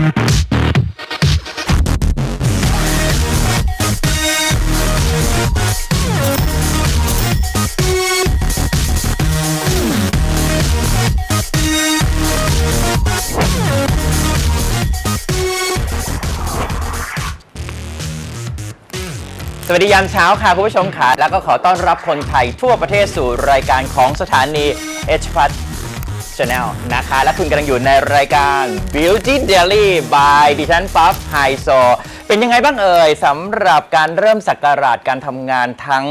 สวัสดียามเช้าค่ะ คุณผู้ชมค่ะ แล้วก็ขอต้อนรับคนไทยทั่วประเทศสู่รายการของสถานี h p a t Channel นะคะ และคุณกำลังอยู่ในรายการ Beauty Daily by ดิฉันปั๊บไฮโซเป็นยังไงบ้างเอ่ยสำหรับการเริ่มสักการะการทำงานทั้ง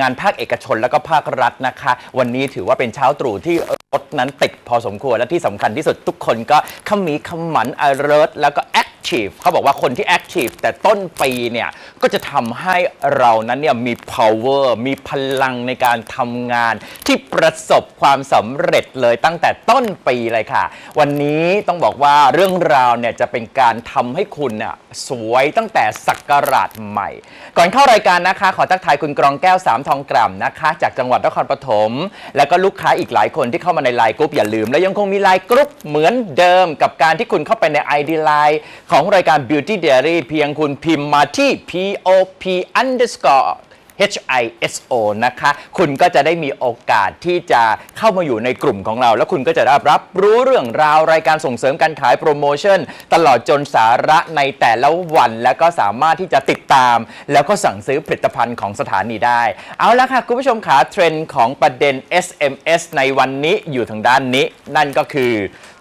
งานภาคเอกชนและก็ภาครัฐนะคะ วันนี้ถือว่าเป็นเช้าตรู่ที่รถนั้นติดพอสมควรและที่สำคัญที่สุดทุกคนก็ขมีขมัน alert แล้วก็ active เขาบอกว่าคนที่ active แต่ต้นปีเนี่ย ก็จะทำให้เรานั้นเนี่ยมี power มีพลังในการทำงาน ที่ประสบความสำเร็จเลยตั้งแต่ต้นปีเลยค่ะ วันนี้ต้องบอกว่าเรื่องราวเนี่ยจะเป็นการทำให้คุณน่ะสวยตั้งแต่สักการะใหม่ ก่อนเข้ารายการนะคะ ขอทักทายคุณกรองแก้วสามทองกล่ำนะคะ จากจังหวัดนครปฐมแล้วก็ลูกค้าอีกหลายคนที่เข้ามาในไลน์กรุ๊ปอย่าลืม และยังคงมีไลน์กรุ๊ปเหมือนเดิมกับการที่คุณเข้าไปใน ID Line ของรายการ Beauty Diary เพียงคุณพิมพ์มาที่ pop underscore HISO นะคะ คุณก็จะได้มีโอกาสที่จะเข้ามาอยู่ในกลุ่มของเรา แล้วคุณก็จะได้รับรู้เรื่องราวรายการส่งเสริมการขายโปรโมชั่น ตลอดจนสาระในแต่ละวัน แล้วก็สามารถที่จะติดตาม แล้วก็สั่งซื้อผลิตภัณฑ์ของสถานีได้ เอาละค่ะ คุณผู้ชมขาเทรนด์ของประเด็น SMS ในวันนี้อยู่ทางด้านนี้ นั่นก็คือ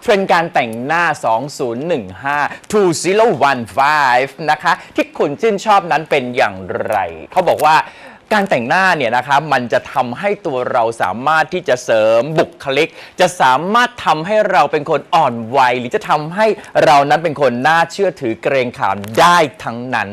เทรนด์การแต่งหน้า 2015 2015 นะคะ ที่คุณชื่นชอบนั้นเป็นอย่างไร เขาบอกว่าการแต่งหน้าเนี่ยนะคะมันจะทำให้ตัวเราสามารถที่จะเสริมบุคลิก จะสามารถทำให้เราเป็นคนอ่อนวัยหรือจะทำให้เรานั้นเป็นคนน่าเชื่อถือเกรงขามได้ทั้งนั้น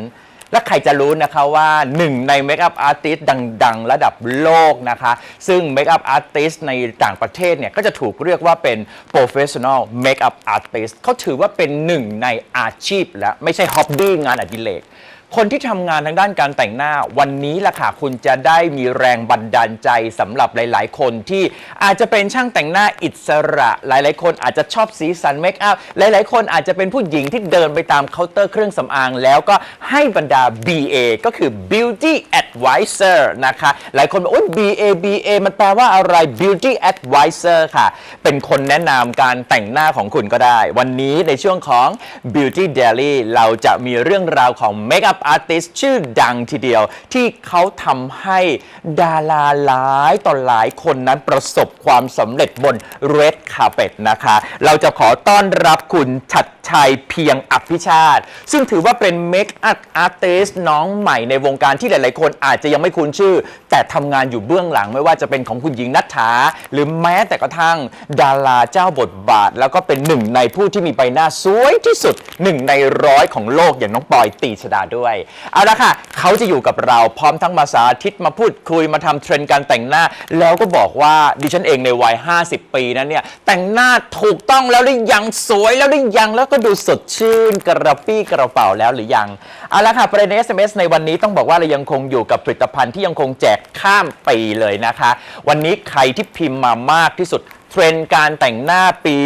และใครจะรู้นะคะว่าหนึ่งในเมคอัพอาร์ติสดัง ๆ ระดับโลกนะคะ ซึ่งเมคอัพอาร์ติสในต่างประเทศเนี่ย ก็จะถูกเรียกว่าเป็น professional makeup artist เขาถือว่าเป็นหนึ่งในอาชีพและไม่ใช่ฮ็อบบี้งานอดิเรก คนที่ทำงานทางด้านการแต่งหน้าวันนี้ล่ะค่ะคุณจะได้มีแรงบันดาลใจสำหรับหลาย ๆ คนที่อาจจะเป็นช่างแต่งหน้าอิสระ หลาย ๆ คนอาจจะชอบสีสันเมคอัพหลาย ๆ คนอาจจะเป็นผู้หญิงที่เดินไปตามเคาน์เตอร์เครื่องสำอาง แล้วก็ให้บรรดา BA ก็คือ Beauty Advisor นะคะ หลายคนบอกโอ้ย BA BA มันแปลว่าอะไร Beauty Advisor ค่ะ เป็นคนแนะนำการแต่งหน้าของคุณก็ได้ วันนี้ในช่วงของ Beauty Daily เราจะมีเรื่องราวของเมคอั Makeup Artist ชื่อดังทีเดียว ที่เขาทำให้ดาราหลายต่อหลายคนนั้นประสบความสำเร็จบน Red Carpet นะคะ เราจะขอต้อนรับคุณชัดชัยเพียงอภิชาติ ซึ่งถือว่าเป็น Makeup Artist น้องใหม่ในวงการที่หลาย ๆ คนอาจจะยังไม่คุ้นชื่อ แต่ทำงานอยู่เบื้องหลังไม่ว่าจะเป็นของคุณหญิงนัทธาหรือแม้แต่กระทั่งดาราเจ้าบทบาท แล้วก็เป็นหนึ่งในผู้ที่มีใบหน้าสวยที่สุดหนึ่งในร้อยของโลกอย่างน้องปอยตีชดาด้วยเอาละค่ะ เขาจะอยู่กับเราพร้อมทั้งมาสาธิตมาพูดคุยมาทำเทรนด์การแต่งหน้า แล้วก็บอกว่าดิฉันเองในวัย 50 ปีนั้นเนี่ย แต่งหน้าถูกต้องแล้วหรือยังสวยแล้วหรือยังแล้วก็ดูสดชื่นกระปี้กระเป๋าแล้วหรือยัง เอาละค่ะประเด็น SMS ในวันนี้ต้องบอกว่าเรายังคงอยู่กับผลิตภัณฑ์ที่ยังคงแจกข้ามปีเลยนะคะ วันนี้ใครที่พิมพ์มามากที่สุด เทรนด์การแต่งหน้าปี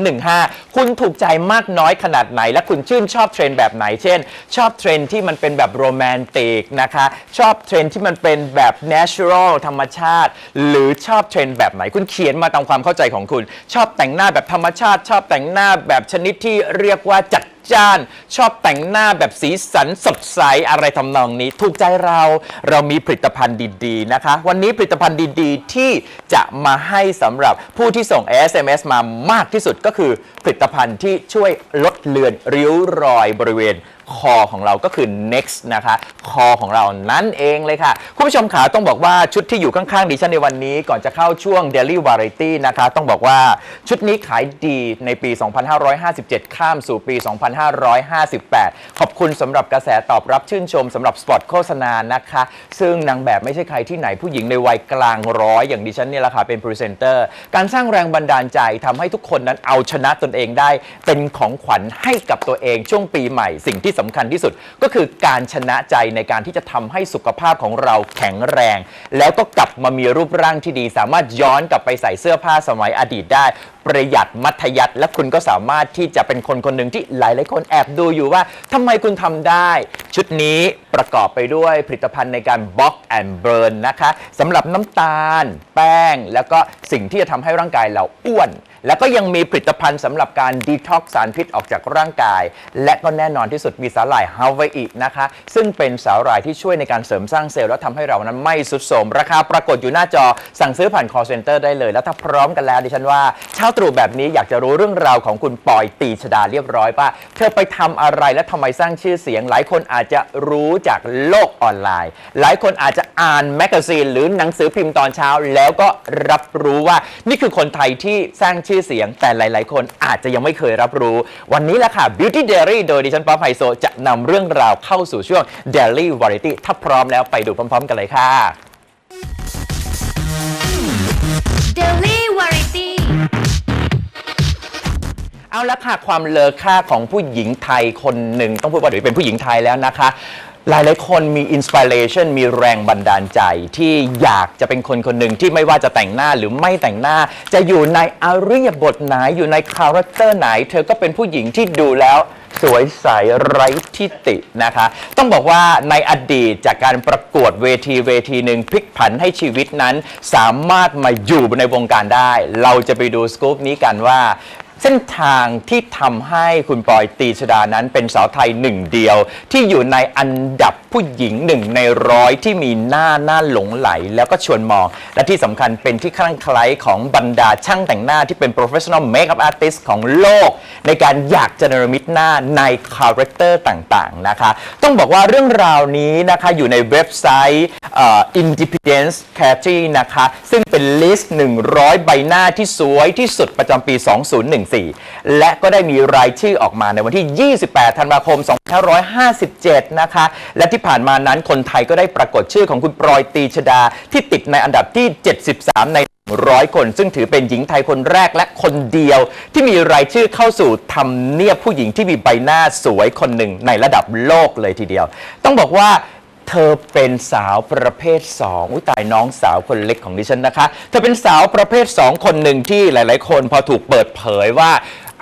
2015 คุณถูกใจมากน้อยขนาดไหน และคุณชื่นชอบเทรนด์แบบไหน เช่น ชอบเทรนด์ที่มันเป็นแบบโรแมนติกนะคะ ชอบเทรนด์ที่มันเป็นแบบ natural ธรรมชาติ หรือชอบเทรนด์แบบไหน คุณเขียนมาตามความเข้าใจของคุณ ชอบแต่งหน้าแบบธรรมชาติ ชอบแต่งหน้าแบบชนิดที่เรียกว่าจัดจ้าน ชอบแต่งหน้าแบบสีสันสดใสอะไรทำนองนี้ ถูกใจเราเรามีผลิตภัณฑ์ดีๆนะคะ วันนี้ผลิตภัณฑ์ดีๆ ที่จะมาให้สำหรับผู้ที่ส่ง SMS มามากที่สุดก็คือผลิตภัณฑ์ที่ช่วยลดเลือนริ้วรอยบริเวณ คอของเราก็คือ next นะคะคอของเรานั่นเองเลยค่ะ คุณผู้ชมขาต้องบอกว่าชุดที่อยู่ข้างๆดิฉันในวันนี้ ก่อนจะเข้าช่วง Daily Variety นะคะ ต้องบอกว่าชุดนี้ขายดีในปี 2557 ข้ามสู่ปี 2558 ขอบคุณสำหรับกระแสตอบรับชื่นชมสำหรับสปอตโฆษณานะคะ ซึ่งนางแบบไม่ใช่ใครที่ไหนผู้หญิงในวัยกลางร้อยอย่างดิฉันเนี่ยแหละค่ะเป็นพรีเซนเตอร์การสร้างแรงบันดาลใจทำให้ทุกคนนั้นเอาชนะตนเองได้ เป็นของขวัญให้กับตัวเองช่วงปีใหม่สิ่งที่สำคัญที่สุด ก็คือการชนะใจในการที่จะทำให้สุขภาพของเราแข็งแรง แล้วก็กลับมามีรูปร่างที่ดี สามารถย้อนกลับไปใส่เสื้อผ้าสมัยอดีตได้ ประหยัดมัธยัติและคุณก็สามารถที่จะเป็นคนคนหนึ่งที่หลายๆคนแอบดูอยู่ว่าทำไมคุณทำได้ ชุดนี้ประกอบไปด้วยผลิตภัณฑ์ในการบล็อกแอนด์เบิร์นนะคะสำหรับน้ำตาล แป้ง แล้วก็สิ่งที่จะทำให้ร่างกายเราอ้วน แล้วก็ยังมีผลิตภัณฑ์สำหรับการดีท็อกสารพิษออกจากร่างกาย และก็แน่นอนที่สุดมีสาหร่ายฮาวายนะคะ ซึ่งเป็นสาหร่ายที่ช่วยในการเสริมสร้างเซลล์และทำให้เรานั้นไม่สุดโทรมราคาปรากฏอยู่หน้าจอสั่งซื้อผ่าน call center ได้เลย แล้วถ้าพร้อมกันแล้วดิฉันว่าเช้าตรู่แบบนี้อยากจะรู้เรื่องราวของคุณปอยตีชดาเรียบร้อยป่ะเธอไปทำอะไรและทำไมสร้างชื่อเสียง หลายคนอาจจะรู้จากโลกออนไลน์ หลายคนอาจจะอ่านแมกกาซีนหรือหนังสือพิมพ์ตอนเช้า แล้วก็รับรู้ว่านี่คือคนไทยที่สร้างชื่อเสียง แต่หลาย ๆ คนอาจจะยังไม่เคยรับรู้ วันนี้แหละค่ะ Beauty Diary โดยดิฉันป๊อปไฮโซจะนำเรื่องราวเข้าสู่ช่วง Daily Variety ถ้าพร้อมแล้วไปดูพร้อม ๆ กันเลยค่ะ Daily Variety เอาละค่ะความเลอค่าของผู้หญิงไทยคนหนึ่งต้องพูดว่าเดี๋ยวเป็นผู้หญิงไทยแล้วนะคะ หลายหลายคนมีอินสปิเรชันมีแรงบันดาลใจที่อยากจะเป็นคนคนหนึ่งที่ไม่ว่าจะแต่งหน้าหรือไม่แต่งหน้า จะอยู่ในอริยบทไหนอยู่ในคาแรคเตอร์ไหน เธอก็เป็นผู้หญิงที่ดูแล้วสวยใสไร้ทิตินะคะ ต้องบอกว่าในอดีตจากการประกวดเวทีเวทีหนึ่งพลิกผันให้ชีวิตนั้น สามารถมาอยู่ในวงการได้ เราจะไปดูสกู๊ปนี้กันว่า เส้นทางที่ทำให้คุณปอยตีชดานั้นเป็นสาวไทยหนึ่งเดียว ที่อยู่ในอันดับผู้หญิงหนึ่งในร้อยที่มีหน้าหน้าหลงไหล แล้วก็ชวนมอง และที่สำคัญเป็นที่คลั่งไคล้ของบรรดาช่างแต่งหน้าที่เป็น professional makeup artist ของโลก ในการอยากจะเนรมิตหน้าในคาแรคเตอร์ต่างๆนะคะ ต้องบอกว่าเรื่องราวนี้นะคะอยู่ในเว็บไซต์เอ่อ Independence c a t y นะคะซึ่งเป็นลิสต์100 ใบหน้าที่สวยที่สุดประจำปี 2014และก็ได้มีรายชื่อออกมาในวันที่ 28 ธันวาคม 2557 นะคะ และที่ผ่านมานั้นคนไทยก็ได้ปรากฏชื่อของคุณปรอยตีชดาที่ติดในอันดับที่ 73 ในร้อยคน ซึ่งถือเป็นหญิงไทยคนแรกและคนเดียว ที่มีรายชื่อเข้าสู่ทำเนียบผู้หญิงที่มีใบหน้าสวยคนหนึ่งในระดับโลกเลยทีเดียว ต้องบอกว่า เธอเป็นสาวประเภทสองอุ้ยตายน้องสาวคนเล็กของดิฉันนะคะ เธอเป็นสาวประเภทสองคนหนึ่งที่หลายๆ คนพอถูกเปิดเผยว่า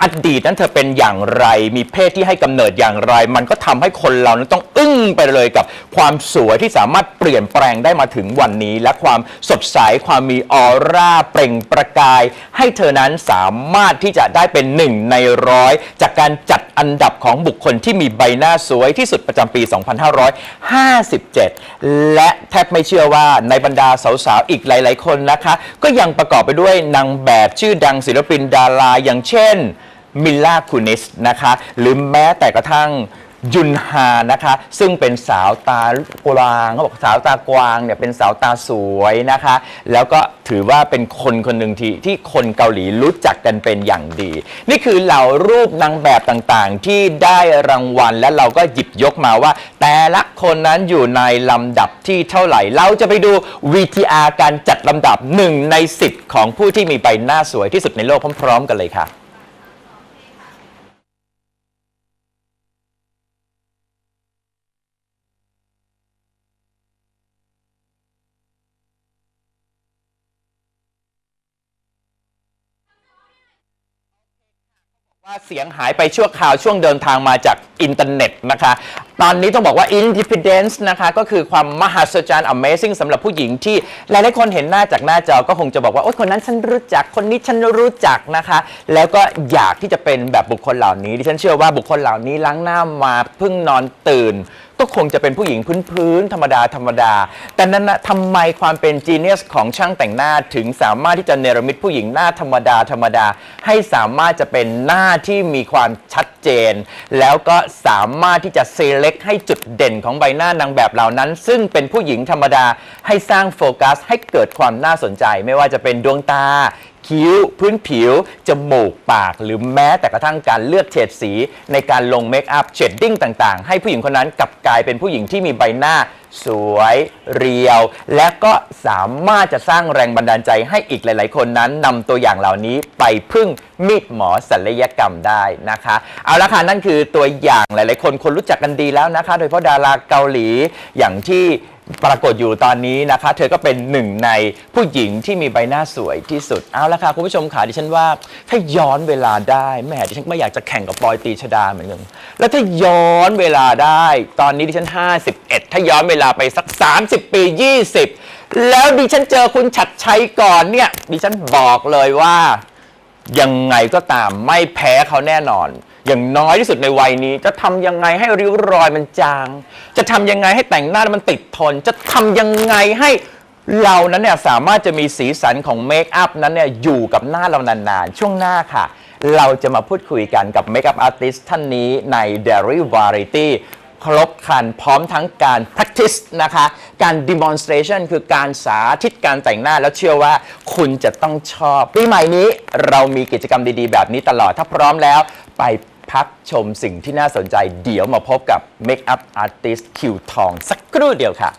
อดีตนั้นเธอเป็นอย่างไร มีเพศที่ให้กำเนิดอย่างไร มันก็ทำให้คนเรานั้นต้อง งไปเลยกับความสวยที่สามารถเปลี่ยนแปลงได้มาถึงวันนี้ และความสดใสความมีออร่าเปล่งประกาย ให้เธอนั้นสามารถที่จะได้เป็นหนึ่งในร้อยจากการจัดอันดับของบุคคลที่มีใบหน้าสวยที่สุดประจำปี 2557 และแทบไม่เชื่อว่าในบรรดาสาวๆ อีกหลาย ๆ คนนะคะ ก็ยังประกอบไปด้วยนางแบบชื่อดังศิลปินดาราอย่างเช่นมิลล่าคูนิสนะคะ หรือแม้แต่กระทั่ง ยุนฮานะคะ ซึ่งเป็นสาวตากวางเขาบอกสาวตากวางเนี่ยเป็นสาวตาสวยนะคะ แล้วก็ถือว่าเป็นคนคนหนึ่งที่ที่คนเกาหลีรู้จักกันเป็นอย่างดี นี่คือเหล่ารูปนางแบบต่างๆ ที่ได้รางวัลและเราก็หยิบยกมาว่า แต่ละคนนั้นอยู่ในลำดับที่เท่าไหร่ เราจะไปดู VTR การจัดลำดับหนึ่งใน 10 ของผู้ที่มีใบหน้าสวยที่สุดในโลกพร้อม ๆ กันเลยค่ะ ว่าเสียงหายไปชั่วคราวช่วงเดินทางมาจากอินเทอร์เน็ตนะคะ ตอนนี้ต้องบอกว่า Independence นะคะก็คือความมหัศจรรย์ Amazing สำหรับผู้หญิงที่หลายๆคนเห็นหน้าจากหน้าจอก็คงจะบอกว่า โอ๊ยคนนั้นฉันรู้จักคนนี้ฉันรู้จักนะคะ แล้วก็อยากที่จะเป็นแบบบุคคลเหล่านี้ดิฉันเชื่อว่าบุคคลเหล่านี้ล้างหน้ามาเพิ่งนอนตื่น ก็คงจะเป็นผู้หญิงพื้นๆธรรมดาธรรมดา แต่นั้นนะทำไมความเป็นจีเนียสของช่างแต่งหน้าถึงสามารถที่จะเนรมิตผู้หญิงหน้าธรรมดาธรรมดา ให้สามารถจะเป็นหน้าที่มีความชัดเจน แล้วก็สามารถที่จะเซเลกให้จุดเด่นของใบหน้านางแบบเหล่านั้น ซึ่งเป็นผู้หญิงธรรมดาให้สร้างโฟกัสให้เกิดความน่าสนใจ ไม่ว่าจะเป็นดวงตา คิ้ว พื้นผิว จมูก ปาก หรือแม้แต่กระทั่งการเลือกเฉดสี ในการลงเมคอัพเชดดิ้งต่างๆ ให้ผู้หญิงคนนั้นกลับกลายเป็นผู้หญิงที่มีใบหน้า สวย เรียว และก็สามารถจะสร้างแรงบันดาลใจให้อีกหลาย ๆ คนนั้นนำตัวอย่างเหล่านี้ไปพึ่งมีดหมอศัลยกรรมได้นะคะ เอาละค่ะนั่นคือตัวอย่างหลาย ๆ คนคนรู้จักกันดีแล้วนะคะ โดยเฉพาะดาราเกาหลีอย่างที่ปรากฏอยู่ตอนนี้นะคะ เธอก็เป็นหนึ่งในผู้หญิงที่มีใบหน้าสวยที่สุด เอาละค่ะ คุณผู้ชมค่ะดิฉันว่า ถ้าย้อนเวลาได้แหม่ดิฉันไม่อยากจะแข่งกับปอยตีชดาเหมือนกันแล้วถ้าย้อนเวลาได้ ตอนนี้ดิฉัน 51 ถ้าย้อนเวลาไปสัก 30 ปี 20 แล้วดิฉันเจอคุณฉัดชัยก่อนเนี่ย ดิฉันบอกเลยว่า ยังไงก็ตามไม่แพ้เขาแน่นอน อย่างน้อยที่สุดในวัยนี้ จะทำยังไงให้ริ้วรอยมันจาง จะทำยังไงให้แต่งหน้ามันติดทน จะทำยังไงให้เรานั้นเนี่ยสามารถจะมีสีสันของเมคอัพนั้นเนี่ยอยู่กับหน้าเรานานๆ ช่วงหน้าค่ะ เราจะมาพูดคุยกันกับเมคอัพอาร์ติสท่านนี้ใน Dairy Variety ครบครันพร้อมทั้งการ practice นะคะ การ demonstration คือการสาธิตการแต่งหน้าแล้วเชื่อว่าคุณจะต้องชอบปีใหม่นี้เรามีกิจกรรมดีๆ แบบนี้ตลอดถ้าพร้อมแล้วไปพักชมสิ่งที่น่าสนใจ เดี๋ยวมาพบกับ Makeup Artist คิวทองสักครู่เดียวค่ะ